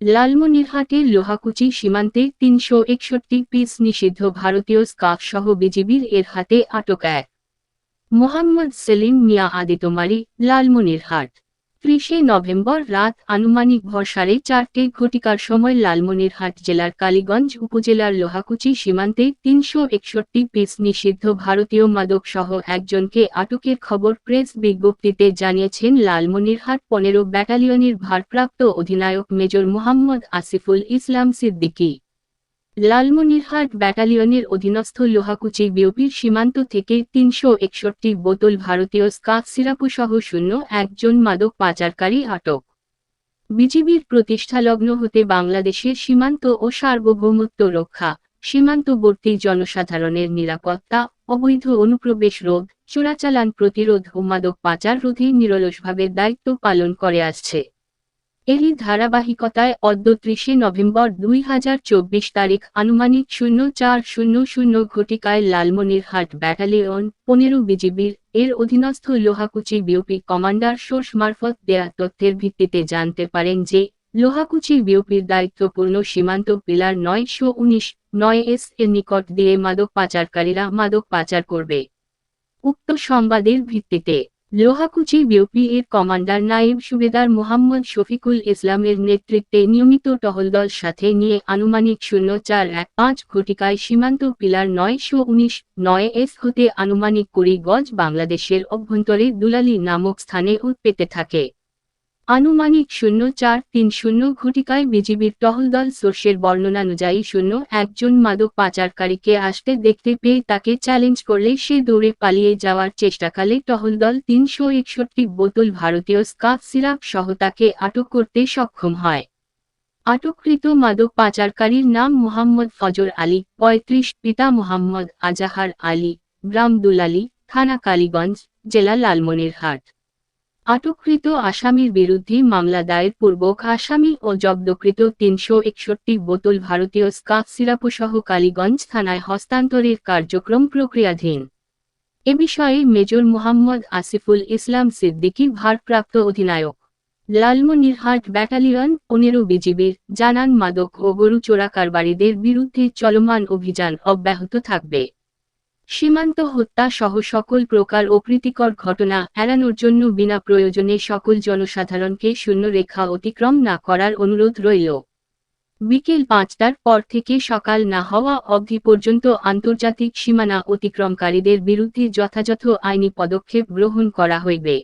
লালমনিরহাটের লোহাকুচি সীমান্তে তিনশো একষট্টি পিস নিষিদ্ধ ভারতীয় স্কাফ সহ বিজিবির এর হাতে আটক এক। মোহাম্মদ সেলিম মিয়া আদিতমারি, লালমনিরহাট। ত্রিশে নভেম্বর রাত আনুমানিক ভর সাড়ে চারটে ঘটিকার সময় লালমনিরহাট জেলার কালীগঞ্জ উপজেলার লোহাকুচি সীমান্তে তিনশো একষট্টি পিস নিষিদ্ধ ভারতীয় মাদক সহ একজনকে আটকের খবর প্রেস বিজ্ঞপ্তিতে জানিয়েছেন লালমনিরহাট পনেরো ব্যাটালিয়নের ভারপ্রাপ্ত অধিনায়ক মেজর মোহাম্মদ আসিফুল ইসলাম সিদ্দিকী। লালমনিরহাট ব্যাটালিয়নের অধীনস্থ লোহাকুচি বিওপির সীমান্ত থেকে তিনশো একষট্টি বোতল ভারতীয় স্কাফ সিরাপুসহ শূন্য একজন মাদক পাচারকারী আটক। বিজিবির প্রতিষ্ঠালগ্ন হতে বাংলাদেশের সীমান্ত ও সার্বভৌমত্ব রক্ষা, সীমান্তবর্তী জনসাধারণের নিরাপত্তা, অবৈধ অনুপ্রবেশ রোধ, চোরাচালান প্রতিরোধ ও মাদক পাচার রোধে নিরলসভাবে দায়িত্ব পালন করে আসছে। এরই ধারাবাহিকতায় অদ্য ত্রিশে নভেম্বর দুই হাজার চব্বিশ তারিখ আনুমানিক শূন্য চার শূন্য শূন্য ঘটিকায় লালমনিরহাট ব্যাটালিয়ন পনেরো বিজিবির এর অধীনস্থ লোহাকুচি বিওপি কমান্ডার সোর্স মারফত দেয়া তথ্যের ভিত্তিতে জানতে পারেন যে, লোহাকুচি বিওপির দায়িত্বপূর্ণ সীমান্ত পিলার নয়শো উনিশ, নয় এস এর নিকট দিয়ে মাদক পাচারকারীরা মাদক পাচার করবে। উক্ত সংবাদের ভিত্তিতে লোহাকুচি বিওপি এর কমান্ডার নায়েব সুবেদার মোহাম্মদ শফিকুল ইসলামের নেতৃত্বে নিয়মিত টহলদল সাথে নিয়ে আনুমানিক শূন্য চার এক পাঁচ ঘটিকায় সীমান্ত পিলার নয়শো উনিশ নয় এস হতে আনুমানিক কুড়ি গজ বাংলাদেশের অভ্যন্তরে দুলালি নামক স্থানে উৎপেতে থাকে। আনুমানিক শূন্য চার তিন শূন্য ঘটিকায় বিজিবির টহলদল সোর্সের বর্ণনানুযায়ী শূন্য একজন মাদক পাচারকারীকে আসতে দেখতে পেয়ে তাকে চ্যালেঞ্জ করলে সে দৌড়ে পালিয়ে যাওয়ার চেষ্টাকালে টহলদল তিনশো একষট্টি বোতল ভারতীয় স্কাফ সিরাপ সহ তাকে আটক করতে সক্ষম হয়। আটককৃত মাদক পাচারকারীর নাম মোহাম্মদ ফজর আলী, পঁয়ত্রিশ পিতা মোহাম্মদ আজাহার আলী গ্রাম দুলালি থানা কালীগঞ্জ, জেলা লালমনিরহাট। আটককৃত আসামির বিরুদ্ধে মামলা দায়ের পূর্বক আসামি ও জব্দকৃত তিনশো একষট্টি বোতল ভারতীয় স্কাফ সিরাপসহ কালীগঞ্জ থানায় হস্তান্তরের কার্যক্রম প্রক্রিয়াধীন। এ বিষয়ে মেজর মোহাম্মদ আসিফুল ইসলাম সিদ্দিকী ভারপ্রাপ্ত অধিনায়ক। লালমনিরহাট ব্যাটালিয়ন পনেরো বিজিবির জানান মাদক ও গরু চোরা কারবারিদের বিরুদ্ধে চলমান অভিযান অব্যাহত থাকবে। সীমান্ত হত্যা সহ সকল প্রকার অপ্রীতিকর ঘটনা এড়ানোর জন্য বিনা প্রয়োজনে সকল জনসাধারণকে শূন্য রেখা অতিক্রম না করার অনুরোধ রইল। বিকেল পাঁচটার পর থেকে সকাল না হওয়া অবধি পর্যন্ত আন্তর্জাতিক সীমানা অতিক্রমকারীদের বিরুদ্ধে যথাযথ আইনি পদক্ষেপ গ্রহণ করা হইবে।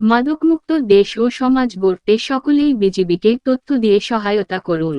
মাদকমুক্ত দেশ ও সমাজ গড়তে সকলেই বিজিবিকে তথ্য দিয়ে সহায়তা করুন।